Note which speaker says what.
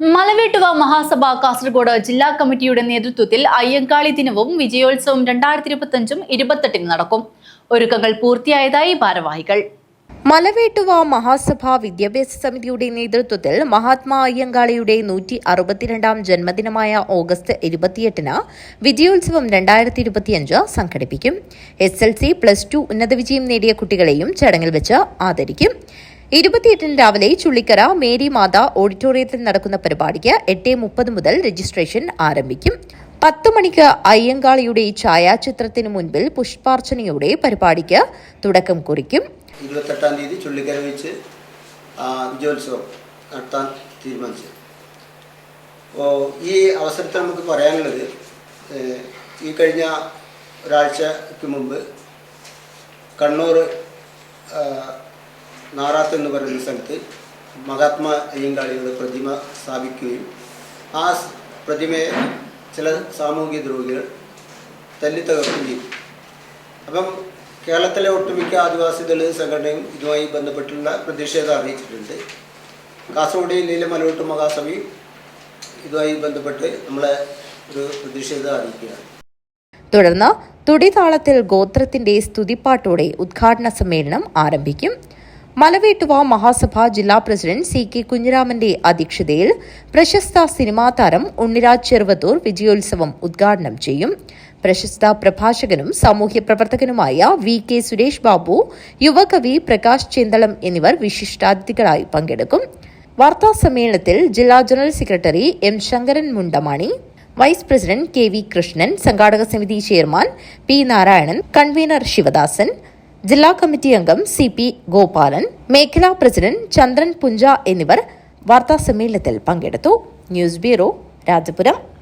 Speaker 1: മലവേട്ടുവ മഹാസഭ കാസർഗോഡ് ജില്ലാ കമ്മിറ്റിയുടെ നേതൃത്വത്തിൽ അയ്യങ്കാളി ദിനവും വിജയോത്സവം രണ്ടായിരത്തി ഇരുപത്തഞ്ചും ഇരുപത്തെട്ടിന് നടക്കും. ഒരുക്കങ്ങൾ പൂർത്തിയായതായി ഭാരവാഹികൾ.
Speaker 2: മലവേട്ടുവ മഹാസഭ വിദ്യാഭ്യാസ സമിതിയുടെ നേതൃത്വത്തിൽ മഹാത്മാ അയ്യങ്കാളിയുടെ നൂറ്റി അറുപത്തിരണ്ടാം ജന്മദിനമായ ഓഗസ്റ്റ് ഇരുപത്തിയെട്ടിന് വിജയോത്സവം രണ്ടായിരത്തി ഇരുപത്തിയഞ്ച് സംഘടിപ്പിക്കും. S L C plus two ഉന്നത വിജയം നേടിയ കുട്ടികളെയും ചടങ്ങിൽ വെച്ച് ആദരിക്കും. ഇരുപത്തിയെട്ടിന് രാവിലെ ചുള്ളിക്കര മേരി മാത ഓഡിറ്റോറിയത്തിൽ നടക്കുന്ന പരിപാടിക്ക് എട്ട് മുപ്പത് മുതൽ രജിസ്ട്രേഷൻ ആരംഭിക്കും. പത്ത് മണിക്ക് അയ്യങ്കാളിയുടെ ഛായാചിത്രത്തിന് മുൻപിൽ പുഷ്പാർച്ചനയോടെ പരിപാടിക്ക് തുടക്കം കുറിക്കും.
Speaker 3: ഇരുപത്തെട്ടാം തീയതി ചുള്ളിക്കര വെച്ച് വിജയോത്സവം നടത്താൻ തീരുമാനിച്ചു. അപ്പോൾ ഈ അവസരത്തിൽ നമുക്ക് പറയാനുള്ളത് ഈ കഴിഞ്ഞ ഒരാഴ്ചക്ക് മുമ്പ് കണ്ണൂർ നാറാത്ത് എന്ന് പറയുന്ന സ്ഥലത്ത് മഹാത്മാ അയ്യങ്കാളിയുടെ പ്രതിമ സ്ഥാപിക്കുകയും ആ പ്രതിമയെ ചില സാമൂഹിക ദ്രോഹികൾ തല്ലിത്തകർക്കുകയും ചെയ്തു. അപ്പം കേരളത്തിലെ ഒട്ടുമിക്ക ആദിവാസി ദളിത് സംഘടനയും ഇതുമായി ബന്ധപ്പെട്ടുള്ള പ്രതിഷേധം അറിയിച്ചിട്ടുണ്ട്. കാസർഗോഡ് ജില്ലയിലെ മലയോട്ട് മഹാസഭയും ഇതുമായി ബന്ധപ്പെട്ട് നമ്മളെ ഒരു പ്രതിഷേധം അറിയിക്കുകയാണ്.
Speaker 2: തുടർന്ന് തുടിതാളത്തിൽ ഗോത്രത്തിന്റെ സ്തുതിപ്പാട്ടോടെ ഉദ്ഘാടന സമ്മേളനം ആരംഭിക്കും. മലവേട്ടുവ മഹാസഭ ജില്ലാ പ്രസിഡന്റ് സി കെ കുഞ്ഞിരാമന്റെ അധ്യക്ഷതയിൽ പ്രശസ്ത സിനിമാ താരം ഉണ്ണിരാജ് ചെറുവത്തൂർ വിജയോത്സവം ഉദ്ഘാടനം ചെയ്യും. പ്രശസ്ത പ്രഭാഷകനും സാമൂഹ്യ പ്രവർത്തകനുമായ വി കെ സുരേഷ് ബാബു യുവകവി പ്രകാശ് ചെന്തളം എന്നിവർ വിശിഷ്ടാതിഥികളായി പങ്കെടുക്കും. വാർത്താ സമ്മേളനത്തിൽ ജില്ലാ general secretary M Sankaran Mundamani vice president K V Krishnan സംഘാടക സമിതി chairman P Narayanan convener Sivadasan ജില്ലാ കമ്മിറ്റി അംഗം സി പി ഗോപാലൻ മേഖലാ പ്രസിഡന്റ് ചന്ദ്രൻ പുഞ്ച എന്നിവർ വാർത്താ സമ്മേളനത്തിൽ പങ്കെടുത്തു. News bureau Rajapuram.